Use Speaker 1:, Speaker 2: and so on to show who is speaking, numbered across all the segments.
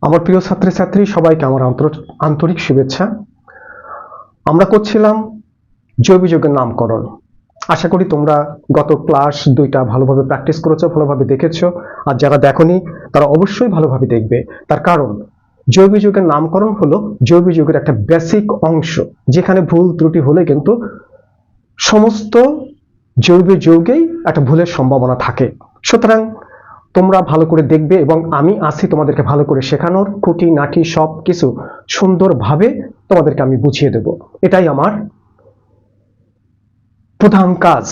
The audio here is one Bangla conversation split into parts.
Speaker 1: আমার প্রিয় ছাত্রছাত্রী, সবাইকে আমার আন্তর- আন্তরিক শুভেচ্ছা। আমরা করছিলাম জৈব যৌগের নামকরণ। আশা করি তোমরা গত ক্লাস দুইটা ভালোভাবে প্র্যাকটিস করেছ, ভালোভাবে দেখেছ। আর যারা দেখোনি, তারা অবশ্যই ভালোভাবে দেখবে। তার কারণ, জৈব যৌগের নামকরণ হলো জৈব যৌগের একটা বেসিক অংশ, যেখানে ভুল ত্রুটি হলে কিন্তু সমস্ত জৈব যৌগেই একটা ভুলের সম্ভাবনা থাকে। সুতরাং তোমরা ভালো করে দেখবে এবং আমি আসি তোমাদেরকে ভালো করে শেখানোর, খুঁটি, নাটি, সব কিছু সুন্দরভাবে তোমাদেরকে আমি বুঝিয়ে দেব। এটাই আমার প্রধান কাজ।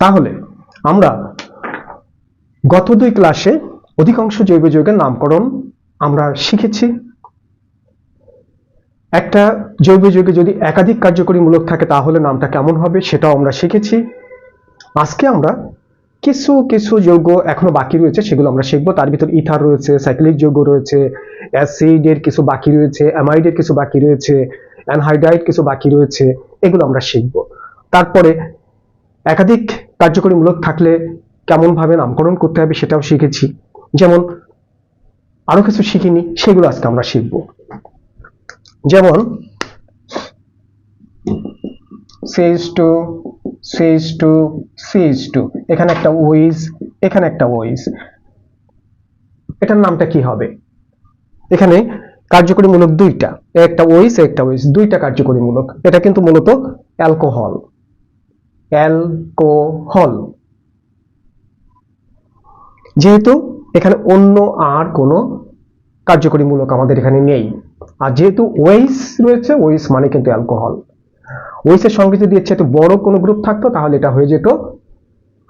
Speaker 1: তাহলে আমরা গত দুই ক্লাসে অধিকাংশ জৈব যৌগের নামকরণ আমরা শিখেছি। একটা জৈব যৌগে যদি একাধিক কার্যকরী মূলক থাকে তাহলে নামটা কেমন হবে সেটাও আমরা শিখেছি। আজকে আমরা কিছু কিছু যৌগ এখনও বাকি রয়েছে, সেগুলো আমরা শিখব। তার ভিতর ইথার রয়েছে সাইক্লিক যৌগ রয়েছে অ্যাসিডের কিছু বাকি রয়েছে অ্যামাইডের কিছু বাকি রয়েছে অ্যানহাইড্রাইড কিছু বাকি রয়েছে, এগুলো আমরা শিখব। তারপরে একাধিক কার্যকরী মূলক থাকলে কেমন ভাবে নামকরণ করতে হবে সেটাও শিখেছি। যেমন আরও কিছু শিখিনি, সেগুলো আজকে আমরা শিখব। যেমন CH two CH two CH two এখানে একটা ওইস এখানে একটা ওইস এটার নামটা কি হবে? এখানে কার্যকরী মূলক দুইটা একটা ওইস একটা ওইস দুইটা কার্যকরী মূলক এটা কিন্তু মূলত অ্যালকোহল। অ্যালকোহল। যেহেতু এখানে অন্য আর কোনো কার্যকরী মূলক আমাদের এখানে নেই। আর যেহেতু ওয়েস রয়েছে ওয়েস মানে কিন্তু অ্যালকোহল। ওয়েসের সঙ্গে যদি এর চাইতে বড় কোনো গ্রুপ থাকতো, তাহলে এটা হয়ে যেত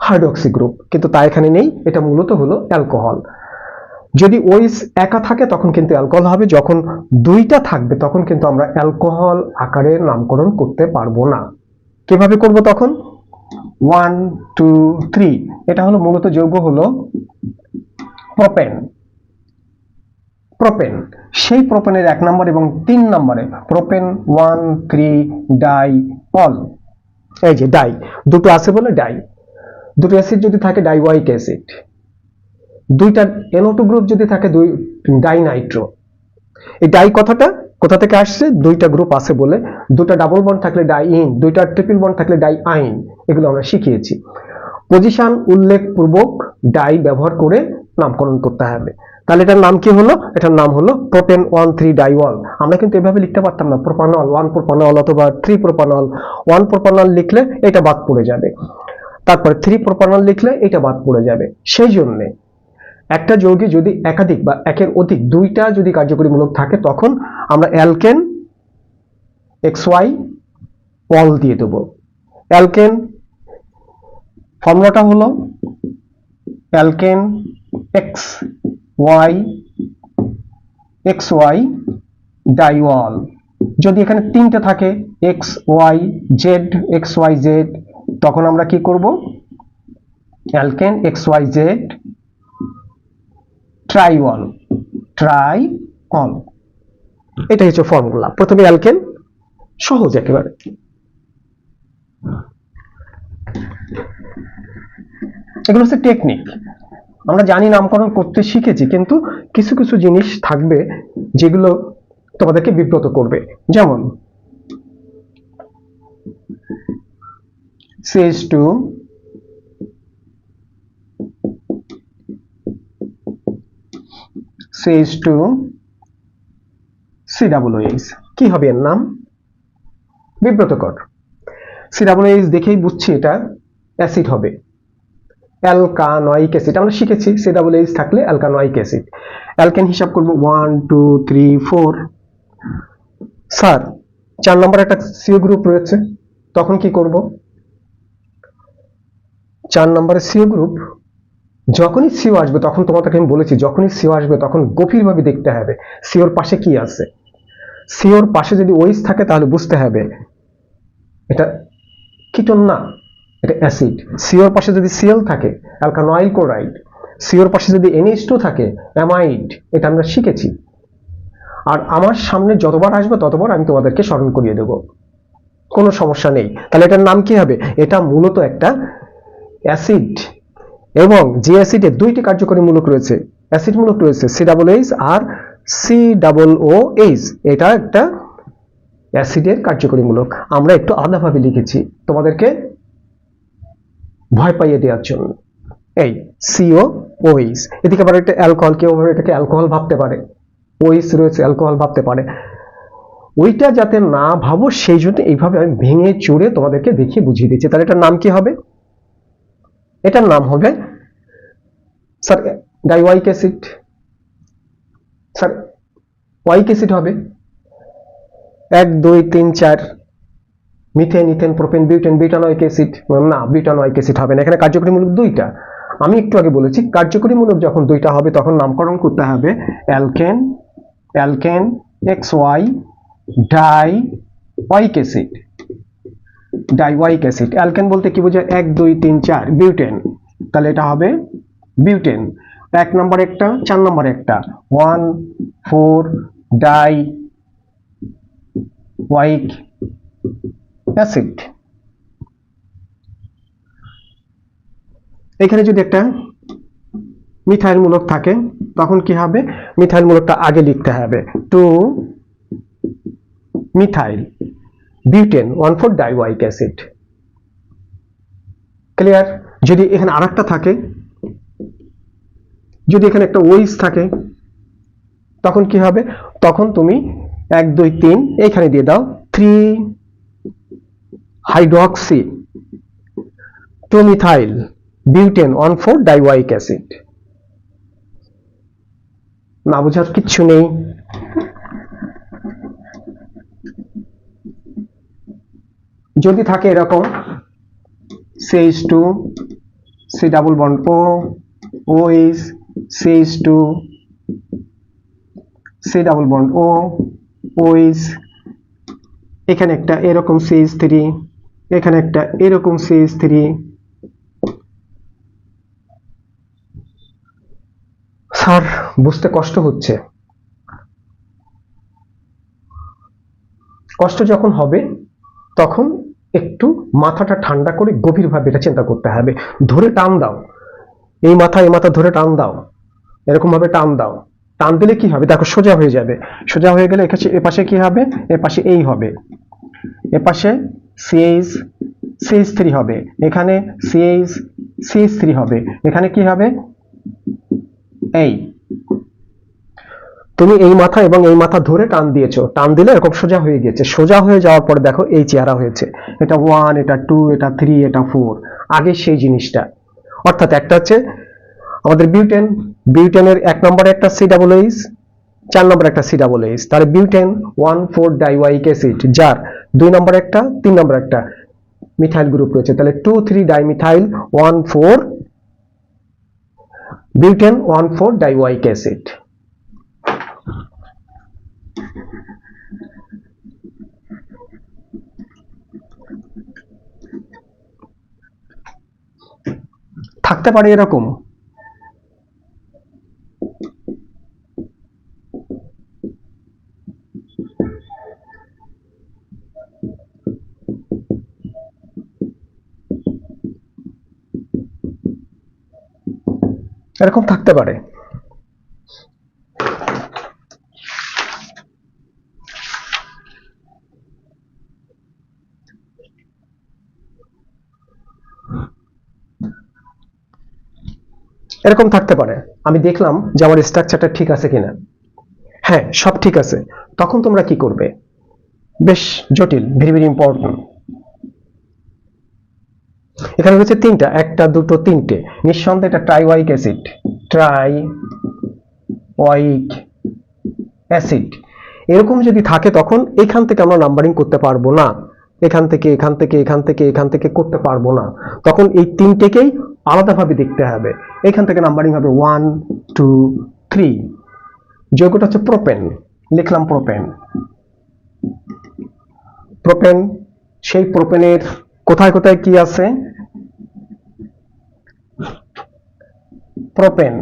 Speaker 1: হাইড্রক্সি গ্রুপ কিন্তু তা এখানে নেই, এটা মূলত হলো অ্যালকোহল। যদি ওইস একা থাকে, তখন কিন্তু অ্যালকোহল হবে। যখন দুইটা থাকবে, তখন কিন্তু আমরা অ্যালকোহল আকারে নামকরণ করতে পারব না। কীভাবে করব তখন? ওয়ান টু থ্রি এটা হলো মূলত যৌগ হলো প্রোপেন প্রোপেন। সেই প্রোপেনের এক নম্বর এবং তিন নম্বরে propane, one, three, diol এই যে ডাই, দুটো আছে বলে ডাই। দুটো অ্যাসিড যদি থাকে ডাইওয়াইক অ্যাসিড। দুইটা এনও টু গ্রুপ যদি থাকে দুই, ডাই নাইট্রো। এই ডাই কথাটা কোথা থেকে আসছে? দুইটা গ্রুপ আছে বলে। দুটা ডাবল বন্ড থাকলে ডাই ইন, দুইটা ট্রিপল বন্ড থাকলে ডাই আইন। এগুলো আমরা শিখিয়েছি। পজিশন উল্লেখপূর্বক ডাই ব্যবহার করে নামকরণ করতে হবে। তাহলে এটার নাম কি হলো? এটার নাম হলো প্রোপেন ওয়ান থ্রি ডাইওয়াল আমরা কিন্তু এভাবে লিখতে পারতাম না প্রোপানল ওয়ান প্রোপানল অথবা থ্রি প্রোপানল ওয়ান প্রোপানল লিখলে এটা বাদ পড়ে যাবে। তারপরে থ্রি প্রোপানল লিখলে এটা বাদ পড়ে যাবে। সেই জন্যে একটা যৌগে যদি একাধিক বা একের অধিক দুইটা যদি কার্যকরী মূলক থাকে, তখন আমরা অ্যালকেন এক্স ওয়াই অল দিয়ে দেবো। অ্যালকেন ফর্মুলাটা হলো alkane X Y X Y diol যদি এখানে তিনটে থাকে X Y Z X Y Z তখন আমরা কি করব? Alkane X Y Z triol. Triol এটাই হচ্ছে ফর্মুলা প্রথমে অ্যালকেন, সহজ একেবারে। এগুলো হচ্ছে টেকনিক আমরা জানি নামকরণ করতে শিখেছি, কিন্তু কিছু কিছু জিনিস থাকবে যেগুলো তোমাদেরকে বিব্রত করবে। যেমন CS two CS two C double H কি হবে এর নাম? বিব্রতকর। সি ডাবল এইচ দেখেই বুঝছি এটা অ্যাসিড হবে। অ্যালকানয়িক অ্যাসিড আমরা শিখেছি সি ডাবল এইচ থাকলে অ্যালকানয়িক অ্যাসিড অ্যালকেন হিসাব করব one two three four sir, চার নম্বর একটা সিও গ্রুপ রয়েছে, তখন কি করব? চার নম্বরে সিও গ্রুপ যখনই সিও আসবে, তখন তোমাদেরকে আমি বলেছি, যখনই সিও আসবে, তখন গভীরভাবে দেখতে হবে সিওর পাশে কি আছে। সিওর পাশে যদি ওইস থাকে, তাহলে বুঝতে হবে, এটা কিটন না। এটা অ্যাসিড। সিওর পাশে যদি সিএল থাকে অ্যালকানয়েল ক্লোরাইড সিওর পাশে যদি এনএইচ টু থাকে অ্যামাইড এটা আমরা শিখেছি। আর আমার সামনে যতবার আসবে ততবার আমি তোমাদেরকে স্মরণ করিয়ে দেব। কোনো সমস্যা নেই। তাহলে এটার নাম কি হবে? এটা মূলত একটা অ্যাসিড। এবং যে অ্যাসিডের দুইটি কার্যকরী মূলক রয়েছে, অ্যাসিড মূলক রয়েছে সি ডাবল এইচ আর সি ডাবল ও এইচ এটা একটা অ্যাসিডের কার্যকরী মূলক। আমরা একটু আলাদাভাবে লিখেছি। তোমাদেরকে ভয় পাইয়ে দেওয়ার জন্য। এই সিও ওইস এদিকে আবার একটা অ্যালকোহল কেউ এটাকে অ্যালকোহল ভাবতে পারে। ওইস রয়েছে অ্যালকোহল ভাবতে পারে। ওইটা যাতে না ভাবো, সেই জন্য এইভাবে আমি ভেঙে চড়ে তোমাদেরকে দেখিয়ে বুঝিয়ে দিচ্ছি। তাহলে এটার নাম কি হবে? এটার নাম হবে, sir, dioic acid. Sir, oic acid হবে। এক, দুই, তিন, চার methane, ethane, propane, butane butanoic acid না বিউটানোয়িক অ্যাসিড হবে না। এখানে কার্যকরী মূলক দুইটা। আমি একটু আগে বলেছি কার্যকরী মূলক যখন দুইটা হবে, তখন নামকরণ করতে হবে alkane alkane, X Y, dioic acid. Dioic acid. Alkane বলতে কি বোঝায়? এক, দুই, তিন, চার, বিউটেন। তাহলে এটা হবে বিউটেন। এক নম্বর একটা, চার নম্বর একটা। One, four, dioic acid. এখানে যদি একটা মিথাইল মূলক থাকে, তখন কি হবে? মিথাইল মূলকটা আগে লিখতে হবে। Two methyl butane, one four dioic acid. Clear? যদি এখানে আরেকটা থাকে, যদি এখানে একটা ওইস থাকে, তখন কি হবে? তখন তুমি এক, দুই, তিন এইখানে দিয়ে দাও, three hydroxy two methyl butane one four dioic acid. না বোঝার কিচ্ছু নেই। যদি থাকে এরকম CH two C double bond O O is CH two C double bond O O is এখানে একটা এরকম সিএইচ থ্রি এখানে একটা এরকম সিএইচ থ্রি স্যার, বুঝতে কষ্ট হচ্ছে। কষ্ট যখন হবে, তখন একটু মাথাটা ঠান্ডা করে গভীরভাবে এটা চিন্তা করতে হবে। ধরে টান দাও। এই মাথা এই মাথা ধরে টান দাও। এরকম ভাবে টান দাও। টান দিলে কি হবে? দেখো, সোজা হয়ে যাবে। সোজা হয়ে গেলে এ পাশে কি হবে? এ পাশে এই হবে। এ পাশে সিএইচ সিএইচ থ্রি হবে। এখানে সিএইচ সিএইচ থ্রি হবে। এখানে কি হবে? এই তুমি এই মাথা এবং এই মাথা ধরে টান দিয়েছ। টান দিলে এরকম সোজা হয়ে গেছে সোজা হয়ে যাওয়ার পর দেখো এই চেহারা হয়েছে। এটা ওয়ান এটা টু এটা থ্রি এটা ফোর আগে সেই জিনিসটা। অর্থাৎ একটা হচ্ছে আমাদের বিউটেন। বিউটেনের এক নম্বরে একটা সি ডাবল এইচ চার নম্বরে একটা সি ডাবল এইচ তাহলে butane one four dioic acid যার দুই নম্বর একটা, তিন নম্বর একটা মিথাইল গ্রুপ রয়েছে। তাহলে two three dimethyl one four butane one four dioic acid থাকতে পারে এরকম। এরকম থাকতে পারে। এরকম থাকতে পারে। আমি দেখলাম যে আমার স্ট্রাকচারটা ঠিক আছে কিনা। হ্যাঁ সব ঠিক আছে। তখন তোমরা কি করবে? বেশ জটিল, ভেরি ভেরি ইম্পর্টেন্ট এখানে রয়েছে তিনটা, একটা, দুটো, তিনটে। নিঃসন্দেহে এটা trioic acid trioic acid এরকম যদি থাকে তখন এখান থেকে আমরা নাম্বারিং করতে পারব না। এখান থেকে এখান থেকে এখান থেকে এখান থেকে করতে পারব না। তখন এই তিনটেকেই আলাদাভাবে দেখতে হবে। এখান থেকে নাম্বারিং হবে ওয়ান টু থ্রি যৌগটা হচ্ছে প্রোপেন লিখলাম প্রোপেন প্রোপেন সেই প্রোপেনের কোথায় কোথায় কি আছে? প্রোপেন।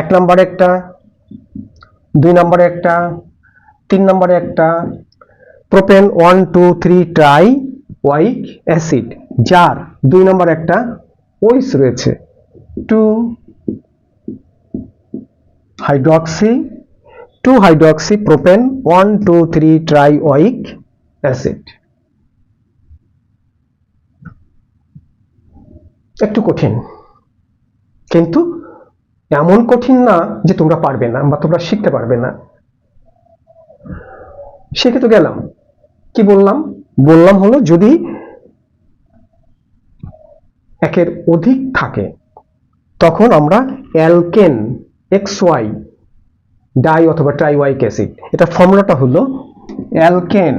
Speaker 1: এক নম্বরে একটা, দুই নম্বরে একটা, তিন নম্বরে একটা। Propane one, two, three, trioic acid, যার দুই নম্বর একটা ওইস রয়েছে। Two hydroxy two hydroxy propane one, two, three, trioic acid. একটু কঠিন। কিন্তু এমন কঠিন না যে তোমরা পারবে না বা তোমরা শিখতে পারবে না। শিখে তো গেলাম। কি বললাম? বললাম হলো যদি একের অধিক থাকে, তখন আমরা অ্যালকেন এক্স ওয়াই ডাই অথবা ট্রাইওয়াইক অ্যাসিড, এটা ফর্মুলাটা হলো alkane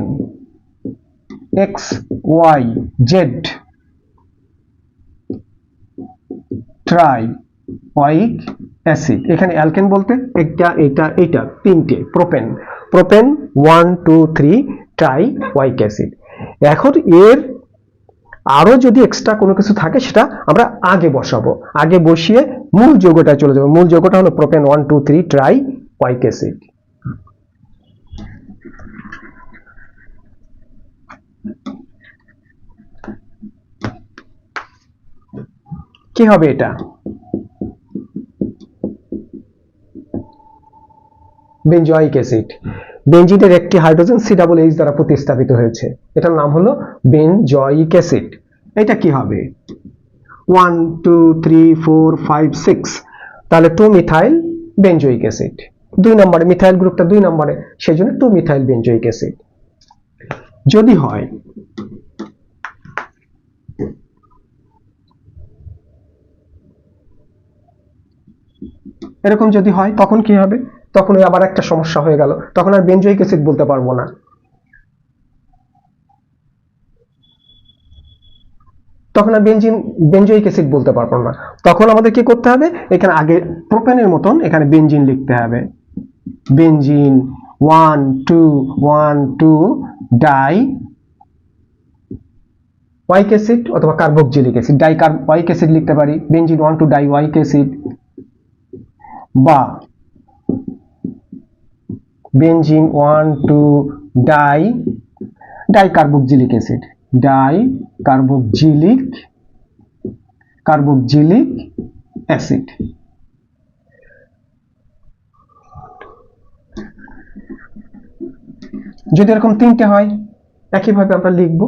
Speaker 1: X Y Z try acid এখানে অ্যালকেন বলতে একটা, এটা এটা, তিনটে propane propane one two three trioic acid এখন এর আরও যদি এক্সট্রা কোনো কিছু থাকে, সেটা আমরা আগে বসাবো। আগে বসিয়ে মূল যোগটা চলে যাব। মূল যোগটা হলো propane one two three trioic acid কি হবে এটা? Benzoic acid. বেঞ্জিনের একটি হাইড্রোজেন সি ডাবল এইচ দ্বারা প্রতিস্থাপিত হয়েছে। এটার নাম হলো বেনজয়িক অ্যাসিড। এটা কি হবে? One, two, three, four, five, six. তাহলে টু মিথাইল বেঞ্জয়িক অ্যাসিড। দুই নম্বরে, মিথাইল গ্রুপটা দুই নম্বরে সেই জন্য টু মিথাইল বেঞ্জয়িক অ্যাসিড। যদি হয় এরকম যদি হয়, তখন কি হবে? তখন আবার একটা সমস্যা হয়ে গেল। তখন আর বেঞ্জয়িক অ্যাসিড বলতে পারব না। তখন আর বেঞ্জিন বেঞ্জয়িক অ্যাসিড বলতে পারব না। তখন আমাদের কি করতে হবে? এখানে আগে প্রোপেনের মতন এখানে বেঞ্জিন লিখতে হবে। Benzene one two one two dioic acid অথবা carboxylic acid di carb oic acid লিখতে পারি। Benzene one two dioic acid বা benzene one two di dicarboxylic acid dicarboxylic carboxylic acid যদি এরকম তিনটে হয়, একইভাবে আমরা লিখব।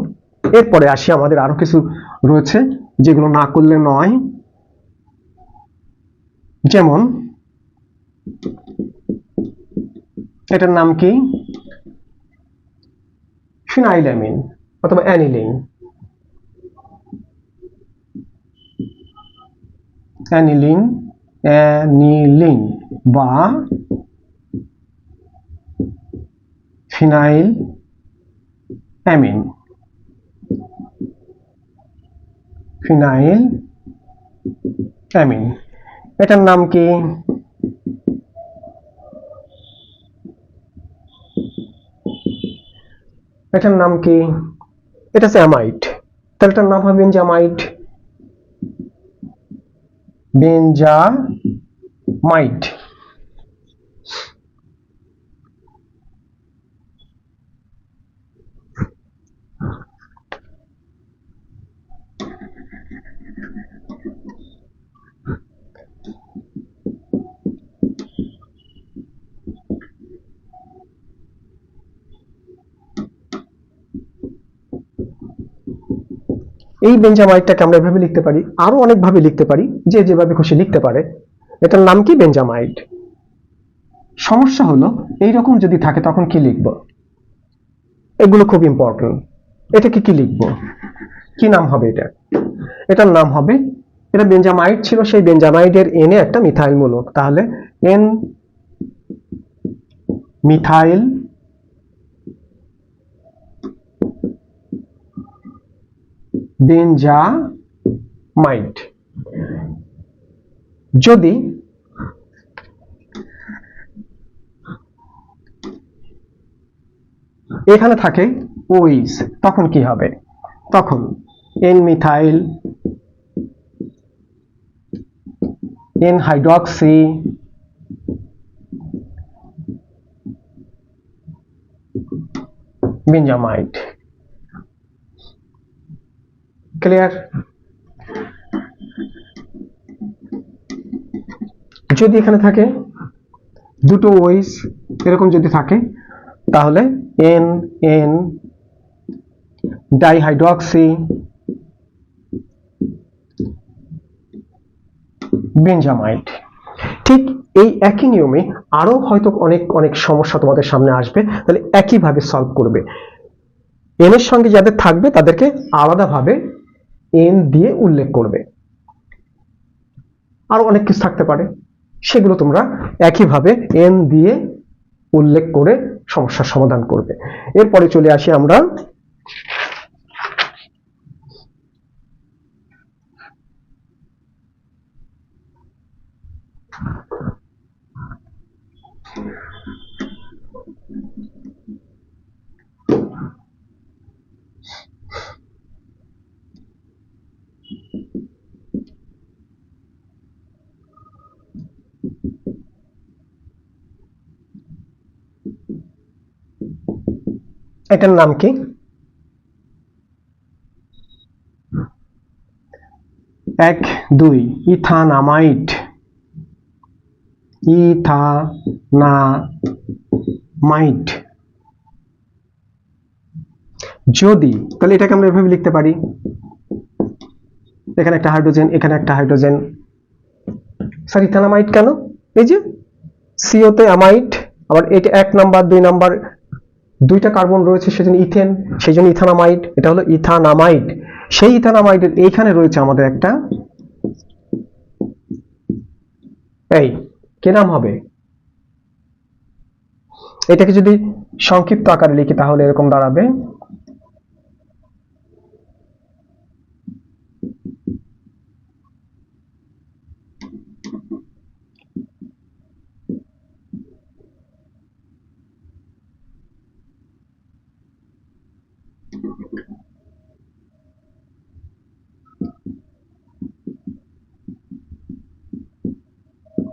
Speaker 1: এরপরে আসি, আমাদের আরও কিছু রয়েছে, যেগুলো না করলে নয়। যেমন এটার নাম কি? ফিনাইলামিন অথবা অ্যানিলিন। অ্যানিলিন অ্যানিলিন বা ফিনাইল অ্যামিন। Phenyl amine. এটার নাম কি? এটার নাম কি? এটা হচ্ছে অ্যামাইড তাহলে এটার নাম হবে বেঞ্জামাইড বেঞ্জামাইড এই বেঞ্জামাইডটাকে আমরা এভাবে লিখতে পারি, আরও অনেকভাবে লিখতে পারি, যে যেভাবে খুশি লিখতে পারে। এটার নাম কি? বেঞ্জামাইড সমস্যা হলো এই রকম যদি থাকে তখন কি লিখব? এগুলো খুব ইম্পর্টেন্ট এটাকে কি লিখব? কি নাম হবে এটা? এটার নাম হবে, এটা বেঞ্জামাইট ছিল, সেই বেঞ্জামাইডের এনে একটা মিথাইল মূলক। তাহলে এন মিথাইল বেঞ্জামাইড যদি এখানে থাকে ওইস তখন কি হবে? তখন N methyl N hydroxy benzamide clear যদি এখানে থাকে দুটো ওইস এরকম যদি থাকে, তাহলে এন এন ডাইহাইড্রক্সি বেঞ্জামাইড ঠিক এই একই নিয়মে আরও হয়তো অনেক অনেক সমস্যা তোমাদের সামনে আসবে, তাহলে একইভাবে সলভ করবে। এন এর সঙ্গে যাদের থাকবে, তাদেরকে আলাদাভাবে এন দিয়ে উল্লেখ করবে। আরও অনেক কিছু থাকতে পারে। সেগুলো তোমরা একইভাবে এন দিয়ে উল্লেখ করে সমস্যার সমাধান করবে। এরপরে চলে আসি আমরা এটার নাম কি? এক, দুই ইথানামাইড ইথানামাইড যদি, তাহলে এটাকে আমরা এভাবে লিখতে পারি। এখানে একটা হাইড্রোজেন, এখানে একটা হাইড্রোজেন। স্যার ইথানামাইড কেন? এই যে সিওতে অ্যামাইড আবার এটা এক নাম্বার, দুই নাম্বার দুইটা কার্বন রয়েছে, সেজন্য ইথেন সেই জন্য ইথানামাইড, এটা হলো ইথানামাইড। সেই ইথানামাইডের এইখানে রয়েছে আমাদের একটা, এই, কে নাম হবে? এটাকে যদি সংক্ষিপ্ত আকারে লিখি তাহলে এরকম দাঁড়াবে।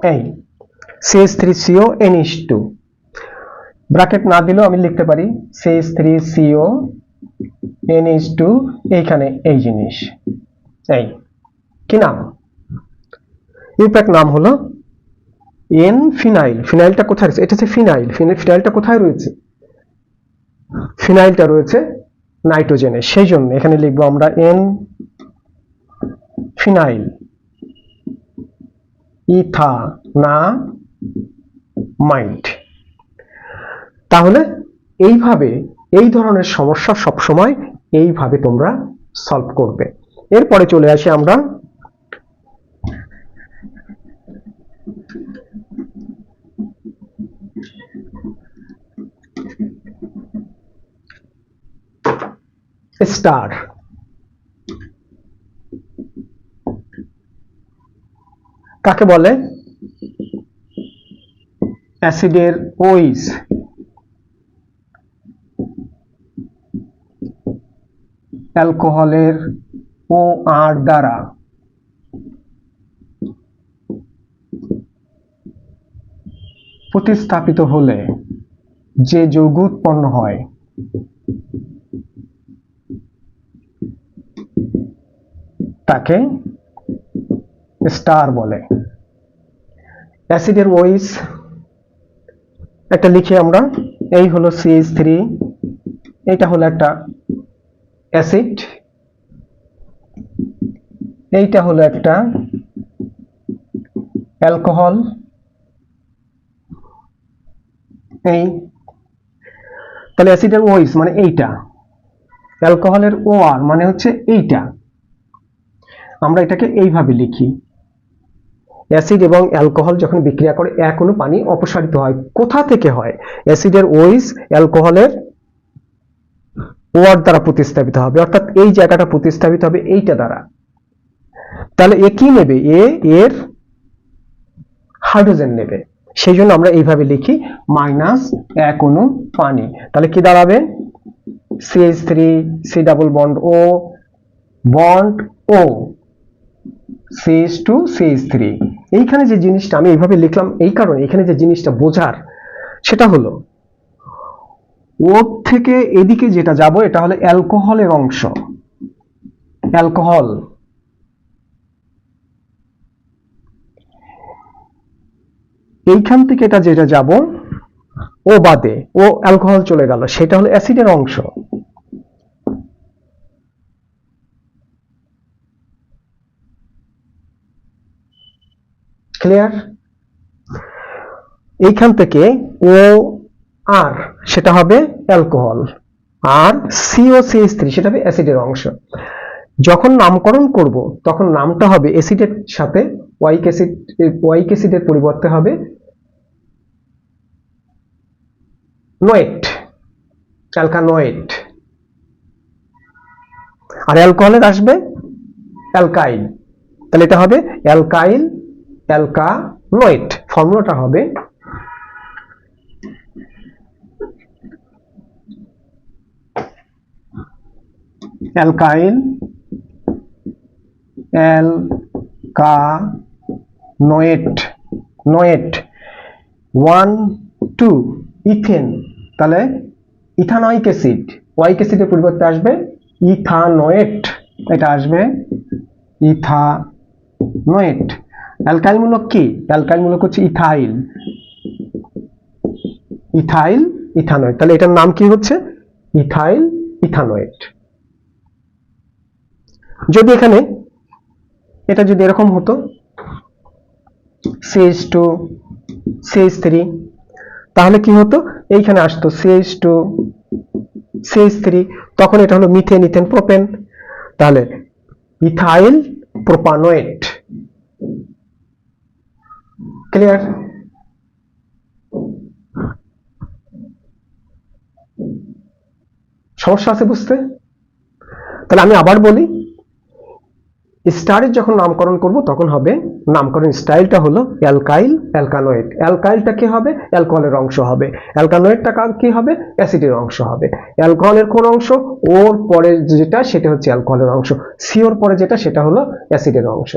Speaker 1: এই CS three CO NH two bracket না দিলেও আমি লিখতে পারি CS three CO NH two এইখানে এই জিনিস। এই, কি নাম? ইউপ্যাক নাম হলো এন ফিনাইল ফিনাইলটা কোথায় রয়েছে? এটা হচ্ছে ফিনাইল ফিনাইলটা কোথায় রয়েছে? ফিনাইলটা রয়েছে নাইট্রোজেনে সেই জন্য এখানে লিখব আমরা এন ফিনাইল ইথা না মাইন্ড তাহলে এইভাবে এই ধরনের সমস্যা সবসময় এইভাবে তোমরা সলভ করবে। এরপরে চলে আসি আমরা স্টার কাকে বলে? অ্যাসিডের ওইস। অ্যালকোহলের ও আর দ্বারা। প্রতিস্থাপিত হলে যে যৌগ উৎপন্ন হয়, তাকে স্টার বলে। অ্যাসিডের ওইস একটা লিখি আমরা, এই হলো সিএইচ থ্রি এটা হলো একটা অ্যাসিড, এইটা হলো একটা অ্যালকোহল, এই, তাহলে অ্যাসিডের ওইস মানে এইটা। অ্যালকোহলের ও আর মানে হচ্ছে এইটা। আমরা এটাকে এইভাবে লিখি। অ্যাসিড এবং অ্যালকোহল যখন বিক্রিয়া করে এক অণু পানি অপসারিত হয়। কোথা থেকে হয়? অ্যাসিডের ওইস অ্যালকোহলের ওয়ার দ্বারা প্রতিস্থাপিত হবে। অর্থাৎ এই জায়গাটা প্রতিস্থাপিত হবে এইটা দ্বারা। তাহলে এ কি নেবে? এ এর হাইড্রোজেন নেবে। সেই জন্য আমরা এইভাবে লিখি, মাইনাস এক অনু পানি। তাহলে কি দাঁড়াবে? CH three C double bond O bond O CH two CH three এইখানে যে জিনিসটা আমি এইভাবে লিখলাম এই কারণে এখানে যে জিনিসটা বোঝার, সেটা হলো ও থেকে এদিকে যেটা যাব, এটা হলো অ্যালকোহলের অংশ। অ্যালকোহল। এইখান থেকে এটা যেটা যাব, ও বাদে, ও অ্যালকোহল চলে গেল, সেটা হলো অ্যাসিডের অংশ। ক্লিয়ার এইখান থেকে ও আর সেটা হবে অ্যালকোহল আর সিও সিএস থ্রি সেটা হবে অ্যাসিডের অংশ। যখন নামকরণ করব, তখন নামটা হবে অ্যাসিডের সাথে ওয়াইক অ্যাসিড ওয়াইক অ্যাসিডের পরিবর্তে হবে নোয়েট অ্যালকানোয়েট আর অ্যালকোহলের আসবে অ্যালকাইল তাহলে এটা হবে অ্যালকাইল অ্যালকানোয়েট ফর্মুলাটা হবে alkyl alkanoate noate one, two, ethane. তাহলে ইথানয়িক অ্যাসিড। ওয়াইক অ্যাসিডের পরিবর্তে আসবে ইথানোয়েট এটা আসবে ইথানোয়েট অ্যালকাইল মূলক কি? অ্যালকাইল মূলক হচ্ছে ইথাইল। ইথাইল ইথানোয়েট তাহলে এটার নাম কি হচ্ছে? ইথাইল ইথানোয়েট যদি এখানে এটা যদি এরকম হতো সিএইচ টু সিএইচ থ্রি তাহলে কি হতো? এইখানে আসতো সিএইচ টু সিএইচ থ্রি তখন এটা হলো মিথেন, ইথেন, প্রোপেন। তাহলে ইথাইল প্রোপানোয়েট ক্লিয়ার সমস্যা আছে বুঝতে? তাহলে আমি আবার বলি স্টারের যখন নামকরণ করব, তখন হবে নামকরণ স্টাইলটা হলো অ্যালকাইল অ্যালকানোয়েট অ্যালকাইলটা কি হবে? অ্যালকোহলের অংশ হবে। অ্যালকানোয়েটটা কি হবে? অ্যাসিডের অংশ হবে। অ্যালকোহলের কোন অংশ? ওর পরে যেটা, সেটা হচ্ছে অ্যালকোহলের অংশ। সিওর পরে যেটা, সেটা হলো অ্যাসিডের অংশ।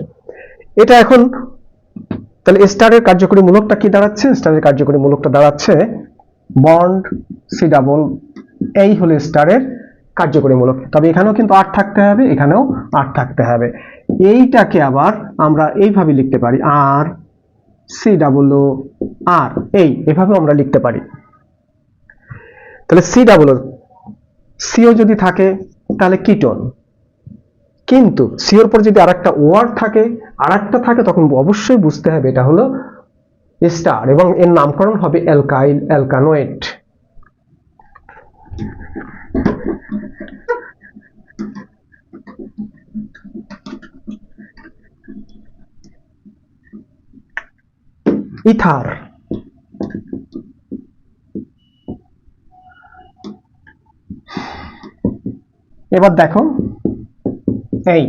Speaker 1: এটা এখন তাহলে স্টারের কার্যকরী মূলকটা কি দাঁড়াচ্ছে? স্টারের কার্যকরী মূলকটা দাঁড়াচ্ছে বন্ড সি ডাবল এই হলো স্টারের কার্যকরীমূলক। তবে এখানেও কিন্তু আট থাকতে হবে, এখানেও আট থাকতে হবে। এইটাকে আবার আমরা এইভাবে লিখতে পারি আর সি ডাবল আর এই এভাবে আমরা লিখতে পারি। তাহলে সি ডাবল সিও যদি থাকে তাহলে কিটোন। কিন্তু সিওর পর যদি আরেকটা ওয়ার্ড থাকে, আরেকটা থাকে, তখন অবশ্যই বুঝতে হবে এটা হলো স্টার এবং এর নামকরণ হবে অ্যালকাইল অ্যালকানোয়েট ইথার। এবার দেখো এই,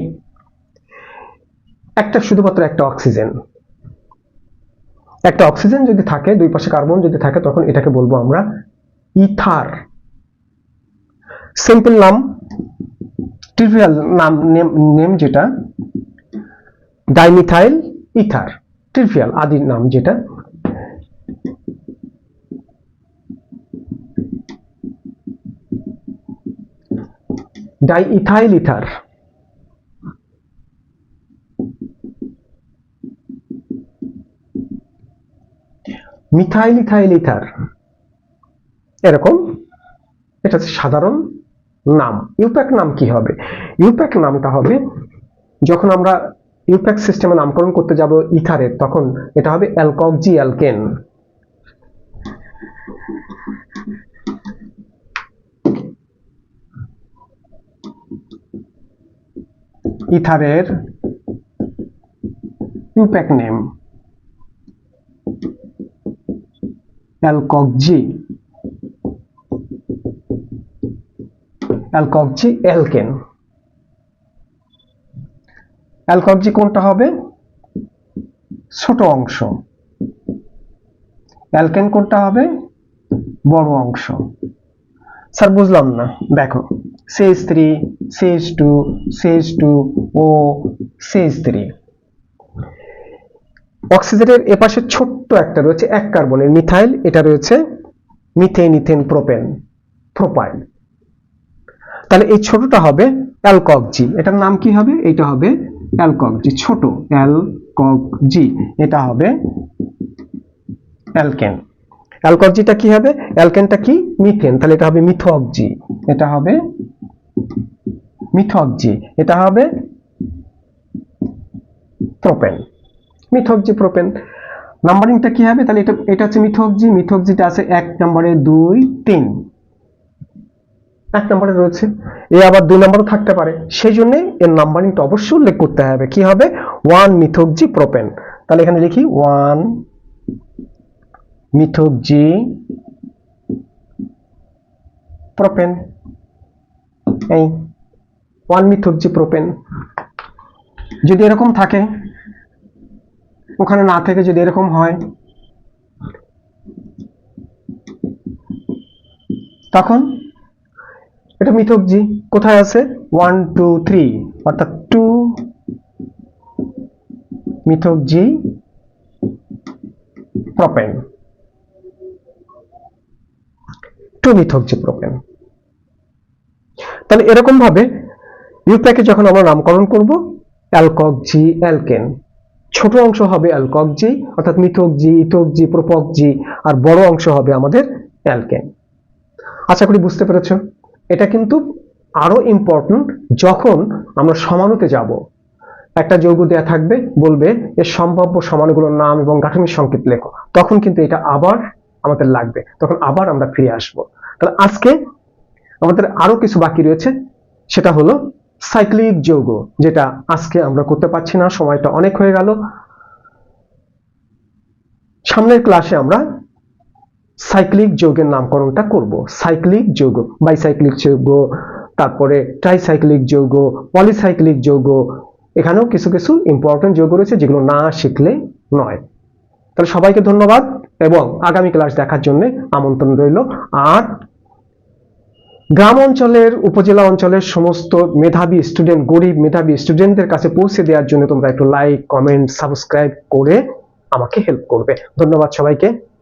Speaker 1: একটা শুধুমাত্র একটা অক্সিজেন। একটা অক্সিজেন যদি থাকে, দুই পাশে কার্বন যদি থাকে, তখন এটাকে বলব আমরা ইথার। সিম্পল নাম ট্রিভিয়াল নাম নেম যেটা ডাইমিথাইল ইথার ট্রিভিয়াল আদি নাম যেটা। Diethyl ether methyl, ethyl, ether. এরকম। এটা হচ্ছে সাধারণ নাম। ইউপ্যাক নাম কি হবে? ইউপ্যাক নামটা হবে, যখন আমরা ইউপ্যাক সিস্টেমে নামকরণ করতে যাব ইথারের, তখন এটা হবে alkoxy alkane ইথারের IUPAC name. Alkoxy alkoxy alkane alkoxy কোনটা হবে? ছোট অংশ। অ্যালকেন কোনটা হবে? বড় অংশ। স্যার, বুঝলাম না। দেখো CS three CS two CS two O CS three অক্সিজেনের এপাশে ছোট্ট একটা রয়েছে এক কার্বনের মিথাইল, এটা রয়েছে মিথেন ইথেন প্রোপেন, প্রোপাইল। তাহলে এই ছোটটা হবে অ্যালকক্সি এটার নাম কি হবে? এটা হবে অ্যালকক্সি ছোট অ্যালকক্সি এটা হবে অ্যালকেন। অ্যালকোহলজিটা কি হবে? অ্যালকেনটা কি? মিথেন। তাহলে এটা হবে মিথকজি। এটা হবে মিথকজি। এটা হবে প্রোপেন। মিথকজি প্রোপেন নাম্বারিংটা কি হবে? তাহলে এটা এটা হচ্ছে মিথকজি মিথকজিটা আছে এক নম্বরে দুই, তিন। এক নম্বরে রয়েছে। এ আবার দুই নম্বরে থাকতে পারে। সেই জন্য এর নাম্বারিংটা অবশ্যই উল্লেখ করতে হবে। কি হবে? ওয়ান মিথকজি প্রোপেন তাহলে এখানে লিখি, ওয়ান মিথকজি প্রোপেন এই, ওয়ান মিথকজি প্রোপেন যদি এরকম থাকে ওখানে না থেকে যদি এরকম হয়, তখন এটা মিথকজি কোথায় আছে? ওয়ান টু থ্রি অর্থাৎ two methoxy propane two methoxy propane তাহলে এরকম ভাবে ইউপ্যাকে যখন আমরা নামকরণ করব অ্যালকক জি অ্যালকেন ছোট অংশ হবে অ্যালকক জি অর্থাৎ মিথক জি ইথক জি প্রোপক জি আর বড় অংশ হবে আমাদের অ্যালকেন। আশা করি বুঝতে পেরেছ? এটা কিন্তু আরও ইম্পর্টেন্ট যখন আমরা সমানুতে যাব। একটা যৌগ দেয়া থাকবে, বলবে, এর সম্ভাব্য সমানুগুলোর নাম এবং গাঠনিক সংকেত লেখো। তখন কিন্তু এটা আবার আমাদের লাগবে, তখন আবার আমরা ফিরে আসব। তাহলে আজকে আমাদের আরও কিছু বাকি রয়েছে, সেটা হলো সাইক্লিক যৌগ, যেটা আজকে আমরা করতে পারছি না, সময়টা অনেক হয়ে গেল। সামনের ক্লাসে আমরা সাইক্লিক যৌগের নামকরণটা করব। সাইক্লিক যৌগ বাইসাইক্লিক যৌগ, তারপরে ট্রাইসাইক্লিক যৌগ পলিসাইক্লিক যৌগ, এখানেও কিছু কিছু ইম্পর্টেন্ট যৌগ রয়েছে, যেগুলো না শিখলে নয়। তাহলে সবাইকে ধন্যবাদ, এবং আগামী ক্লাস দেখার জন্য আমন্ত্রণ রইল। আর গ্রাম অঞ্চলের, উপজেলা অঞ্চলের সমস্ত মেধাবী স্টুডেন্ট গরিব মেধাবী স্টুডেন্টদের কাছে পৌঁছে দেওয়ার জন্য তোমরা একটু লাইক কমেন্ট সাবস্ক্রাইব করে আমাকে হেল্প করবে। ধন্যবাদ সবাইকে।